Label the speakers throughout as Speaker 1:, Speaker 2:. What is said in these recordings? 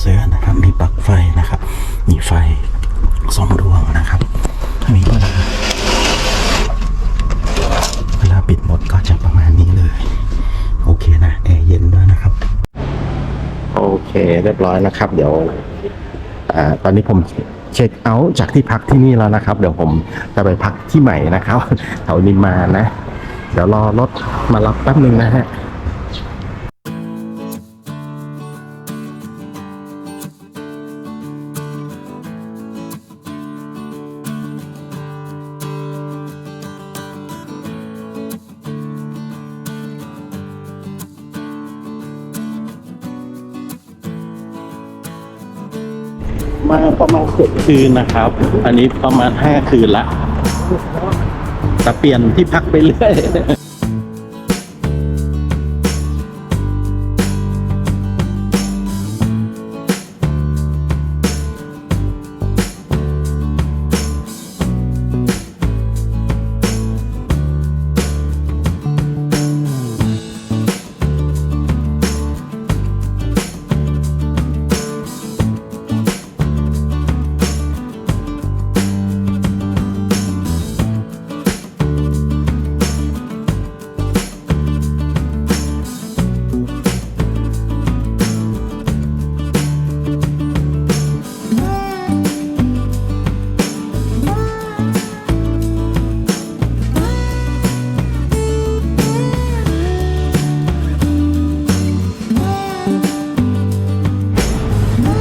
Speaker 1: เสื้อนะครับ มีปลั๊กไฟนะครับ มีไฟสองดวงนะครับอันนี้เวลาเวลาปิดหมดก็จะประมาณนี้เลย โอเคนะแอร์เย็นด้วยนะครับ โอเคเรียบร้อยนะครับ เดี๋ยวอ่าตอนนี้ผมเช็คเอาท์จากที่พักที่นี่แล้วนะครับ เดี๋ยวผมจะไปพักที่ใหม่นะครับแถวนิมานนะ เดี๋ยวรอรถมารับแป๊บหนึ่งนะฮะ มาประมาณสิบคืนนะครับ อันนี้ประมาณห้าคืนละแต่เปลี่ยนที่พักไปเรื่อย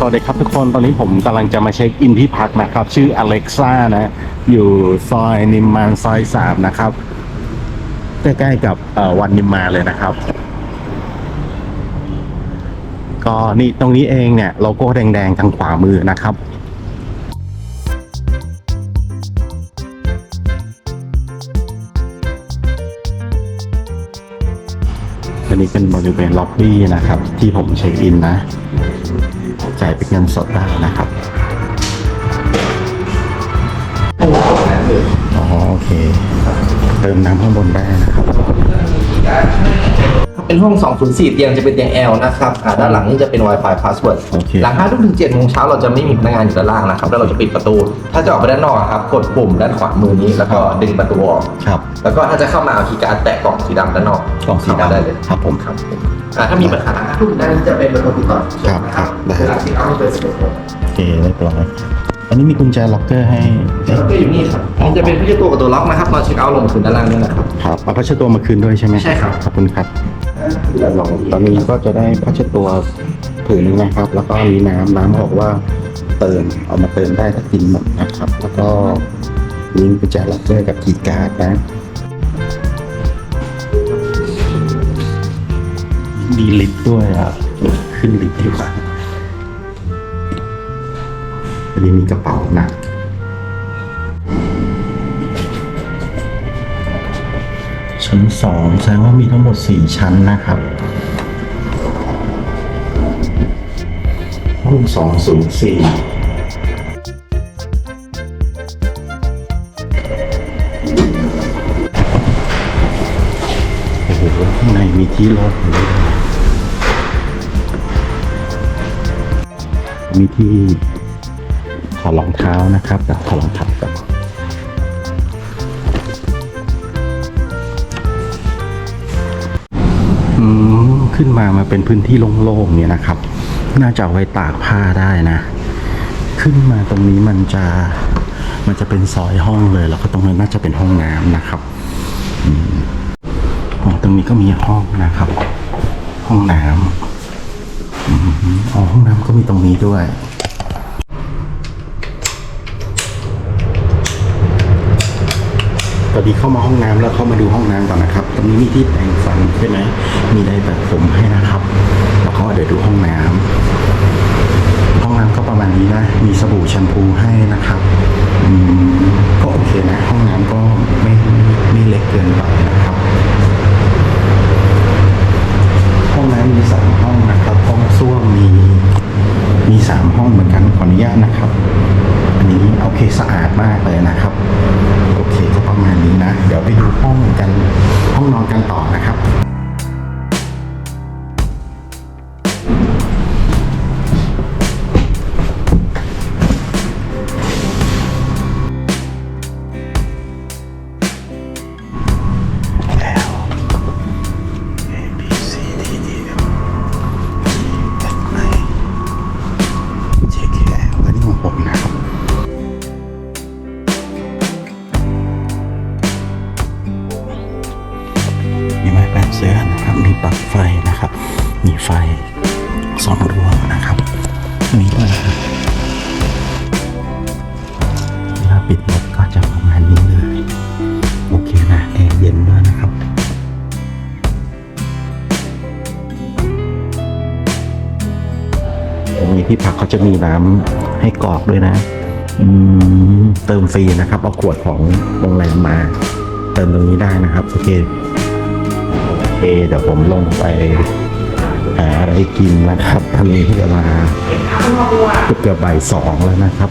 Speaker 1: วัสดีครับทุกคน ตอนนี้ผมกำลังจะมาเช็คอินที่พักนะครับ ชื่ออเล็กซ่านะ อยู่ซอยนิมมานซอยสามนะครับ ใกล้ๆกับวันนิมมานเลยนะครับ ก็นี่ตรงนี้เองเนี่ยโลโก้แดงๆทางขวามือนะครับอันนี้เป็นบริเวณล็อบบี้นะครับ ที่ผมเช็คอินนะ จ่ายเป็นเงินสดได้นะครับอ๋อโอเค เติมน้ำข้างบนได้นะครับ
Speaker 2: เป็นห้อง 204 เตียงจะเป็นเตียง L นะครับอ่าด้านหลังนี่จะเป็น Wi-Fi password
Speaker 1: โอเค
Speaker 2: หลัง5ทุ่มถึง7โมงเช้าเราจะไม่มีพนักงานอยู่ด้านล่างนะครับแล้วเราจะปิดประตู ถ้าจะออกไปด้านนอกอะครับกดปุ่มด้านขวามือนี้แล้วก็ดึงประตูออก
Speaker 1: ครับ
Speaker 2: แล้วก็ถ้าจะเข้ามาเอาคีย์การ์ดแตะกล่องสีดำด้านนอก
Speaker 1: กล่องสีดำ
Speaker 2: เข้ามาได้เลย
Speaker 1: ครับผม
Speaker 2: ครับอ่าถ้ามีปัญหาทุกด้านจะเป็นประตูติดต่อ
Speaker 1: ครับครับได้
Speaker 2: เวลาที่เอาไปสิบเอ็ดโมง
Speaker 1: โอเคเรียบร้อยอันนี้มีกุญแจล็อกเกอร์ให้
Speaker 2: แล้วก็อยู่นี่ครับนี่จะเป็นพี่ตัวกับตัวล็อกนะครับตอนเช็คเอาท์ลงคืนด้านล่างด้วยนะครับ
Speaker 1: ครับเอาพัชตัวมาคืนด้วยใช่ไหม
Speaker 2: ใช่ครับ
Speaker 1: ขอบคุณครับ ตอนนี้ก็จะได้พัชตัวผืนหนึงนะครับ แล้วก็มีน้ำน้ำบอกว่าเติมเอามาเติมได้ถ้ากินหมดนะครับ แล้วก็มีกุญแจล็อกเกอร์กับคีย์การ์ดนะมีลิฟต์ด้วยอะขึ้นลิฟต์ดีกว่าอันนี้มีกระเป๋าหนัก ชั้นสองแสดงว่ามีทั้งหมดสี่ชั้นนะครับห้องสองศูนย์สี่โอ้โหข้างในมีที่รถอยู่ด้วยมีที่ถอดรองเท้านะครับแต่ถอดรองเท้ากับอื ขึ้นมามาเป็นพื้นที่โล่งๆเนี่ยนะครับ น่าจะเอาไว้ตากผ้าได้นะ ขึ้นมาตรงนี้มันจะมันจะเป็นซอยห้องเลย แล้วก็ตรงนั้นน่าจะเป็นห้องน้ำนะครับอ๋อตรงนี้ก็มีห้องนะครับ ห้องน้ำอ๋อห้องน้ำก็มีตรงนี้ด้วย อนนี้เข้ามาห้องน้ำแล้วเข้ามาดูห้องน้ำก่อนนะครับ ตรงนี้มีที่แต่งฟันใช่ไหม มีไดร์แบบผมให้นะครับ แล้วก็เดี๋ยวดูห้องน้ำห้องน้ำก็ประมาณนี้นะ มีสบู่แชมพูให้นะครับก็โอเคนะ ห้องน้ำก็ไม่ไม่เล็กเกินไปนะครับ ห้องน้ำมีสามห้องนะครับ ห้องส้วมมีมีสามห้องเหมือนกันขออนุญาตนะครับ อันนี้โอเคสะอาดมากเลยนะครับ โอเคก็ประมาณนี้นะ เดี๋ยวไปดูห้องกันห้องนอนกันต่อนะครับ ไฟสองดวงนะครับนี่เลยครับเวลาปิดรถก็จะประมาณนี้เลย โอเคนะแอร์เย็นด้วยนะครับตรงนี้ที่พักเขาจะมีน้ำให้กรอกด้วยนะเติมฟรีนะครับ เอาขวดของโรงแรมมา เติมตรงนี้ได้นะครับ โอเคโอเคเดี๋ยวผมลงไป หาอะไรกินนะครับตอนนี้เวลาเกือบเกือบบ่ายสองแล้วนะครับ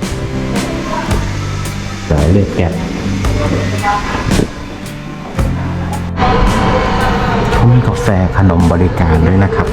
Speaker 1: สายเลือกแกะเขามีกาแฟขนมบริการด้วยนะครับ